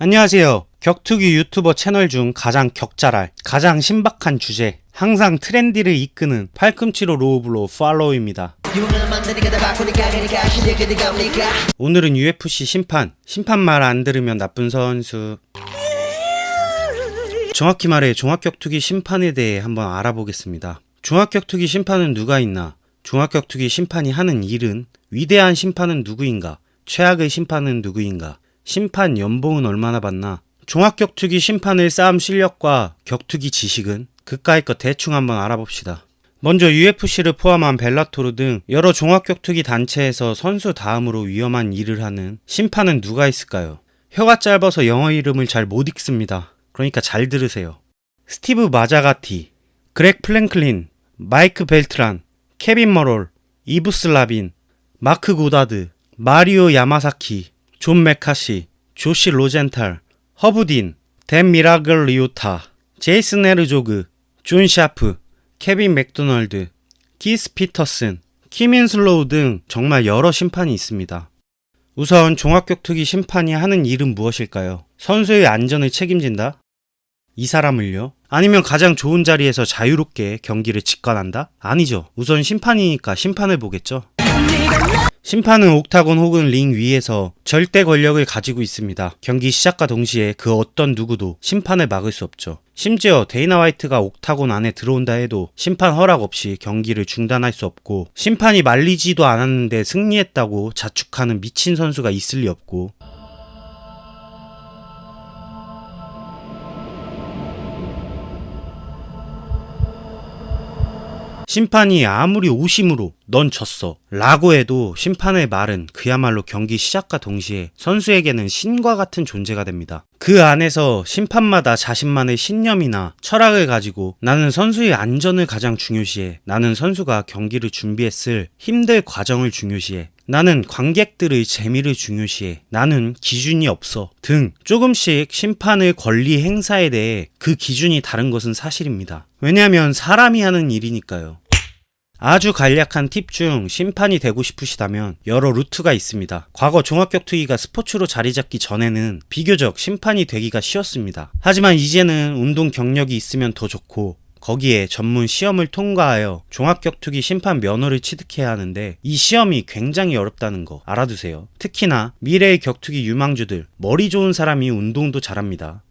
안녕하세요. 격투기 유튜버 채널 중 가장 격잘할, 가장 신박한 주제, 항상 트렌디를 이끄는 팔꿈치로 로우블로 팔로우입니다. 오늘은 UFC 심판, 심판 말 안 들으면 나쁜 선수. 정확히 말해 종합격투기 심판에 대해 한번 알아보겠습니다. 종합격투기 심판은 누가 있나? 종합격투기 심판이 하는 일은 위대한 심판은 누구인가? 최악의 심판은 누구인가? 심판 연봉은 얼마나 받나? 종합격투기 심판의 싸움 실력과 격투기 지식은 그까이 것 대충 한번 알아봅시다. 먼저 UFC를 포함한 벨라토르 등 여러 종합격투기 단체에서 선수 다음으로 위험한 일을 하는 심판은 누가 있을까요? 혀가 짧아서 영어 이름을 잘 못 읽습니다. 그러니까 잘 들으세요. 스티브 마자가티, 그렉 플랭클린, 마이크 벨트란, 케빈 머롤, 이브스 라빈, 마크 고다드, 마리오 야마사키, 존 메카시, 조시 로젠탈, 허브딘, 댄 미라글 리오타, 제이슨 에르조그, 존 샤프, 케빈 맥도널드, 키스 피터슨, 키민 슬로우 등 정말 여러 심판이 있습니다. 우선 종합격투기 심판이 하는 일은 무엇일까요? 선수의 안전을 책임진다? 이 사람을요? 아니면 가장 좋은 자리에서 자유롭게 경기를 직관한다? 아니죠. 우선 심판이니까 심판을 보겠죠. 심판은 옥타곤 혹은 링 위에서 절대 권력을 가지고 있습니다. 경기 시작과 동시에 그 어떤 누구도 심판을 막을 수 없죠. 심지어 데이나 화이트가 옥타곤 안에 들어온다 해도 심판 허락 없이 경기를 중단할 수 없고 심판이 말리지도 않았는데 승리했다고 자축하는 미친 선수가 있을 리 없고 심판이 아무리 오심으로 넌 졌어 라고 해도 심판의 말은 그야말로 경기 시작과 동시에 선수에게는 신과 같은 존재가 됩니다. 그 안에서 심판마다 자신만의 신념이나 철학을 가지고 나는 선수의 안전을 가장 중요시해 나는 선수가 경기를 준비했을 힘들 과정을 중요시해 나는 관객들의 재미를 중요시해 나는 기준이 없어 등 조금씩 심판의 권리 행사에 대해 그 기준이 다른 것은 사실입니다. 왜냐하면 사람이 하는 일이니까요. 아주 간략한 팁 중 심판이 되고 싶으시다면 여러 루트가 있습니다. 과거 종합격 투기가 스포츠로 자리 잡기 전에는 비교적 심판이 되기가 쉬웠습니다. 하지만 이제는 운동 경력이 있으면 더 좋고 거기에 전문 시험을 통과하여 종합격투기 심판 면허를 취득해야 하는데 이 시험이 굉장히 어렵다는 거 알아두세요. 특히나 미래의 격투기 유망주들, 머리 좋은 사람이 운동도 잘합니다.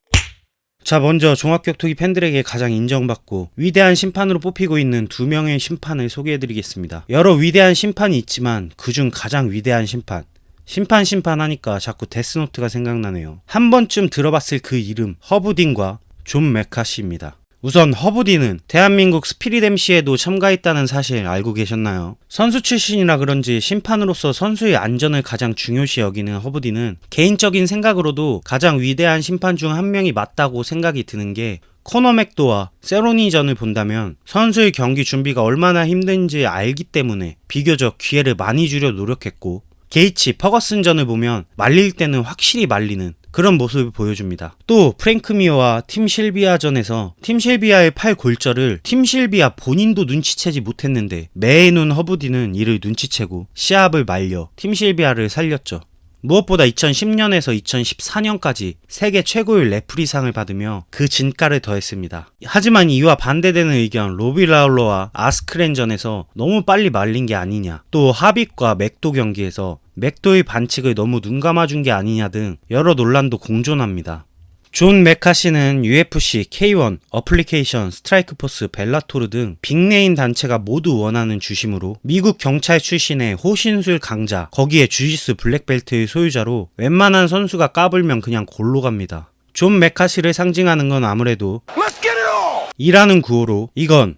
자, 먼저 종합격투기 팬들에게 가장 인정받고 위대한 심판으로 뽑히고 있는 두 명의 심판을 소개해드리겠습니다. 여러 위대한 심판이 있지만 그중 가장 위대한 심판. 심판 심판 하니까 자꾸 데스노트가 생각나네요. 한 번쯤 들어봤을 그 이름, 허브딘과 존 메카시입니다. 우선 허브디는 대한민국 스피릿 MC에도 참가했다는 사실 알고 계셨나요? 선수 출신이라 그런지 심판으로서 선수의 안전을 가장 중요시 여기는 허브디는 개인적인 생각으로도 가장 위대한 심판 중 한 명이 맞다고 생각이 드는 게 코너 맥도와 세로니전을 본다면 선수의 경기 준비가 얼마나 힘든지 알기 때문에 비교적 기회를 많이 주려 노력했고 게이치 퍼거슨전을 보면 말릴 때는 확실히 말리는 그런 모습을 보여줍니다. 또 프랭크 미어와 팀 실비아전에서 팀 실비아의 팔 골절을 팀 실비아 본인도 눈치채지 못했는데 매의 눈 허브디는 이를 눈치채고 시합을 말려 팀 실비아를 살렸죠. 무엇보다 2010년에서 2014년까지 세계 최고의 레프리상을 받으며 그 진가를 더했습니다. 하지만 이와 반대되는 의견 로비 라울러와 아스크렌전에서 너무 빨리 말린 게 아니냐 또 하빗과 맥도 경기에서 맥도의 반칙을 너무 눈 감아준 게 아니냐 등 여러 논란도 공존합니다. 존 메카시는 UFC, K1, 어플리케이션, 스트라이크포스, 벨라토르 등 빅네임 단체가 모두 원하는 주심으로 미국 경찰 출신의 호신술 강자, 거기에 주짓수 블랙벨트의 소유자로 웬만한 선수가 까불면 그냥 골로 갑니다. 존 메카시를 상징하는 건 아무래도 이라는 구호로 이건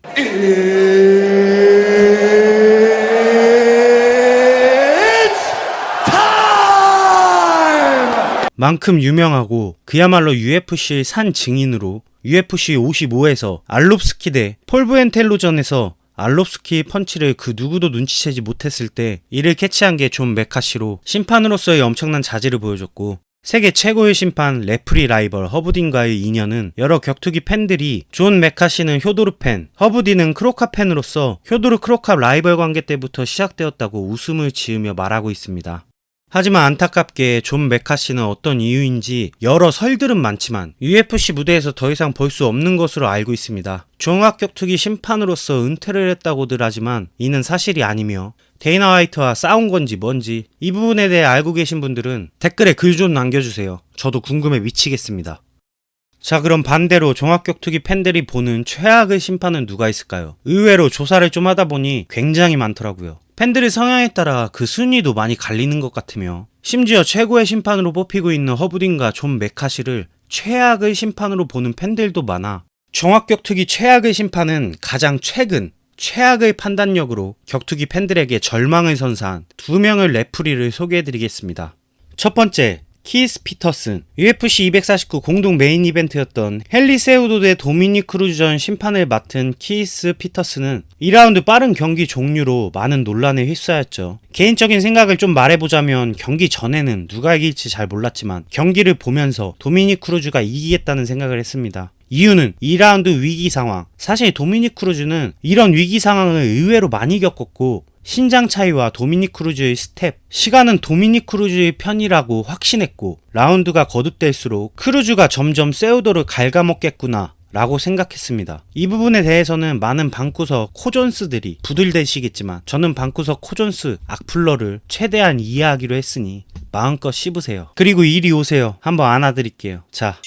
만큼 유명하고 그야말로 UFC의 산 증인으로 UFC 55에서 알롭스키 대 폴브엔텔로전에서 알롭스키의 펀치를 그 누구도 눈치채지 못했을 때 이를 캐치한 게 존 메카시로 심판으로서의 엄청난 자질을 보여줬고 세계 최고의 심판 레프리 라이벌 허브딘과의 인연은 여러 격투기 팬들이 존 메카시는 효도르 팬, 허브딘은 크로카 팬으로서 효도르 크로카 라이벌 관계 때부터 시작되었다고 웃음을 지으며 말하고 있습니다. 하지만 안타깝게 존 메카시는 어떤 이유인지 여러 설들은 많지만 UFC 무대에서 더 이상 볼 수 없는 것으로 알고 있습니다. 종합격투기 심판으로서 은퇴를 했다고들 하지만 이는 사실이 아니며 데이나 화이트와 싸운 건지 뭔지 이 부분에 대해 알고 계신 분들은 댓글에 글 좀 남겨주세요. 저도 궁금해 미치겠습니다. 자 그럼 반대로 종합격투기 팬들이 보는 최악의 심판은 누가 있을까요? 의외로 조사를 좀 하다 보니 굉장히 많더라고요. 팬들의 성향에 따라 그 순위도 많이 갈리는 것 같으며 심지어 최고의 심판으로 뽑히고 있는 허브딘과 존 메카시를 최악의 심판으로 보는 팬들도 많아 종합격투기 최악의 심판은 가장 최근 최악의 판단력으로 격투기 팬들에게 절망을 선사한 두 명의 레프리를 소개해드리겠습니다. 첫 번째, 키스 피터슨. UFC 249 공동 메인 이벤트였던 헨리 세우도 대 도미닉 크루즈전 심판을 맡은 키스 피터슨은 2라운드 빠른 경기 종류로 많은 논란에 휩싸였죠. 개인적인 생각을 좀 말해보자면 경기 전에는 누가 이길지 잘 몰랐지만 경기를 보면서 도미닉 크루즈가 이기겠다는 생각을 했습니다. 이유는 2라운드 위기 상황. 사실 도미닉 크루즈는 이런 위기 상황을 의외로 많이 겪었고 신장 차이와 도미닉 크루즈의 스텝, 시간은 도미닉 크루즈의 편이라고 확신했고 라운드가 거듭될수록 크루즈가 점점 세우도를 갉아먹겠구나 라고 생각했습니다. 이 부분에 대해서는 많은 방구석 코존스들이 부들대시겠지만 저는 방구석 코존스 악플러를 최대한 이해하기로 했으니 마음껏 씹으세요. 그리고 이리 오세요. 한번 안아드릴게요. 자.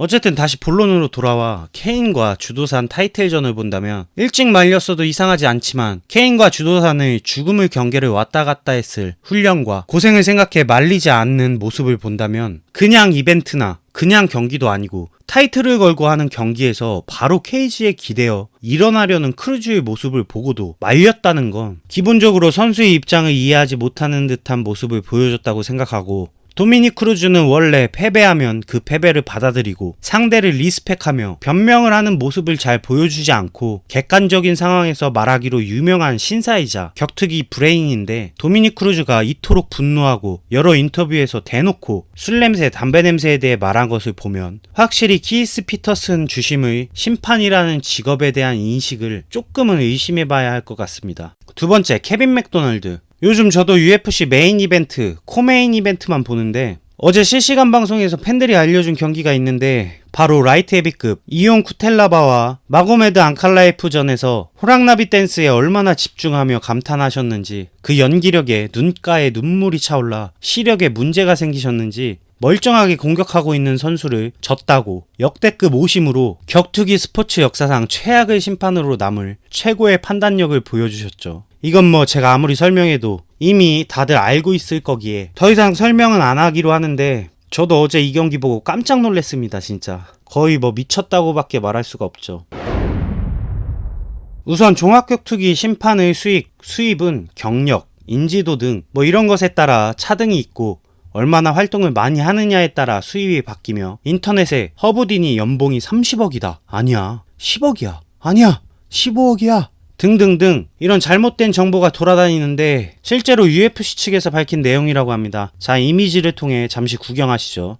어쨌든 다시 본론으로 돌아와 케인과 주도산 타이틀전을 본다면 일찍 말렸어도 이상하지 않지만 케인과 주도산의 죽음의 경계를 왔다 갔다 했을 훈련과 고생을 생각해 말리지 않는 모습을 본다면 그냥 이벤트나 그냥 경기도 아니고 타이틀을 걸고 하는 경기에서 바로 케이지에 기대어 일어나려는 크루즈의 모습을 보고도 말렸다는 건 기본적으로 선수의 입장을 이해하지 못하는 듯한 모습을 보여줬다고 생각하고 도미닉 크루즈는 원래 패배하면 그 패배를 받아들이고 상대를 리스펙하며 변명을 하는 모습을 잘 보여주지 않고 객관적인 상황에서 말하기로 유명한 신사이자 격투기 브레인인데 도미닉 크루즈가 이토록 분노하고 여러 인터뷰에서 대놓고 술 냄새, 담배 냄새에 대해 말한 것을 보면 확실히 키스 피터슨 주심의 심판이라는 직업에 대한 인식을 조금은 의심해봐야 할 것 같습니다. 두 번째, 케빈 맥도널드. 요즘 저도 UFC 메인 이벤트, 코메인 이벤트만 보는데 어제 실시간 방송에서 팬들이 알려준 경기가 있는데 바로 라이트 헤비급 이온 쿠텔라바와 마고메드 앙칼라에프전에서 호랑나비 댄스에 얼마나 집중하며 감탄하셨는지 그 연기력에 눈가에 눈물이 차올라 시력에 문제가 생기셨는지 멀쩡하게 공격하고 있는 선수를 졌다고 역대급 오심으로 격투기 스포츠 역사상 최악의 심판으로 남을 최고의 판단력을 보여주셨죠. 이건 뭐 제가 아무리 설명해도 이미 다들 알고 있을 거기에 더 이상 설명은 안 하기로 하는데 저도 어제 이 경기 보고 깜짝 놀랐습니다 진짜 거의 뭐 미쳤다고밖에 말할 수가 없죠 우선 종합격투기 심판의 수익, 수입은 경력, 인지도 등 뭐 이런 것에 따라 차등이 있고 얼마나 활동을 많이 하느냐에 따라 수입이 바뀌며 인터넷에 허브딘이 연봉이 30억이다. 아니야. 10억이야. 아니야. 15억이야. 등등등 이런 잘못된 정보가 돌아다니는데 실제로 UFC 측에서 밝힌 내용이라고 합니다. 자, 이미지를 통해 잠시 구경하시죠.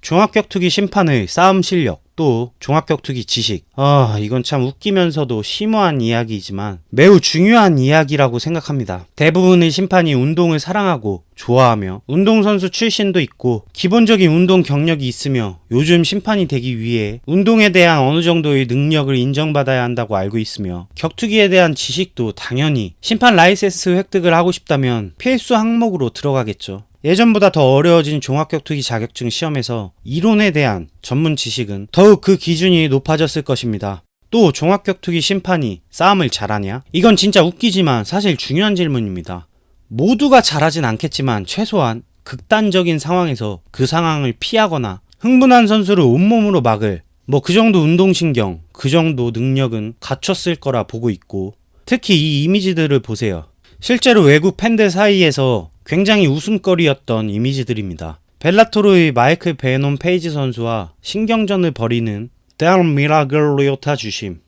종합격투기 심판의 싸움 실력, 또 종합격투기 지식. 아, 이건 참 웃기면서도 심오한 이야기이지만 매우 중요한 이야기라고 생각합니다. 대부분의 심판이 운동을 사랑하고 좋아하며 운동선수 출신도 있고 기본적인 운동 경력이 있으며 요즘 심판이 되기 위해 운동에 대한 어느 정도의 능력을 인정받아야 한다고 알고 있으며 격투기에 대한 지식도 당연히 심판 라이센스 획득을 하고 싶다면 필수 항목으로 들어가겠죠. 예전보다 더 어려워진 종합격투기 자격증 시험에서 이론에 대한 전문 지식은 더욱 그 기준이 높아졌을 것입니다. 또 종합격투기 심판이 싸움을 잘하냐? 이건 진짜 웃기지만 사실 중요한 질문입니다. 모두가 잘하진 않겠지만 최소한 극단적인 상황에서 그 상황을 피하거나 흥분한 선수를 온몸으로 막을 뭐 그 정도 운동신경, 그 정도 능력은 갖췄을 거라 보고 있고 특히 이 이미지들을 보세요. 실제로 외국 팬들 사이에서 굉장히 웃음거리였던 이미지들입니다. 벨라토르의 마이클 베논 페이지 선수와 신경전을 벌이는 델 미라글리오타 주심.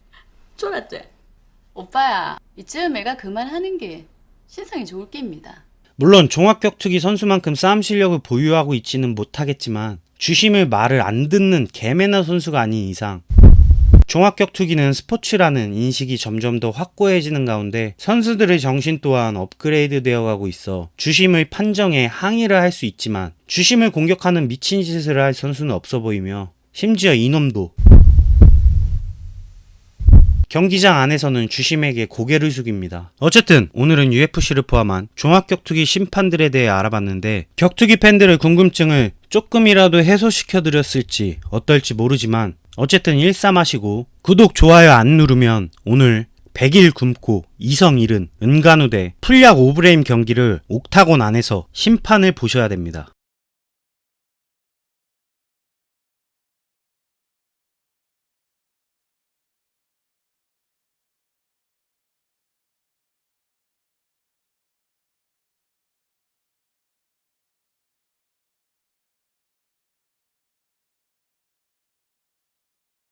쫄았지? 오빠야, 이쯤 애가 그만하는 게 신상이 좋을 게입니다. 물론 종합격투기 선수만큼 싸움 실력을 보유하고 있지는 못하겠지만 주심의 말을 안 듣는 개매너 선수가 아닌 이상 종합격 투기는 스포츠라는 인식이 점점 더 확고해지는 가운데 선수들의 정신 또한 업그레이드 되어 가고 있어 주심의 판정에 항의를 할 수 있지만 주심을 공격하는 미친 짓을 할 선수는 없어 보이며 심지어 이놈도 경기장 안에서는 주심에게 고개를 숙입니다. 어쨌든 오늘은 UFC를 포함한 종합격투기 심판들에 대해 알아봤는데 격투기 팬들의 궁금증을 조금이라도 해소시켜 드렸을지 어떨지 모르지만 어쨌든 일삼하시고 구독 좋아요 안 누르면 오늘 100일 굶고 이성 잃은 은간우 대 풀약 오브레임 경기를 옥타곤 안에서 심판을 보셔야 됩니다.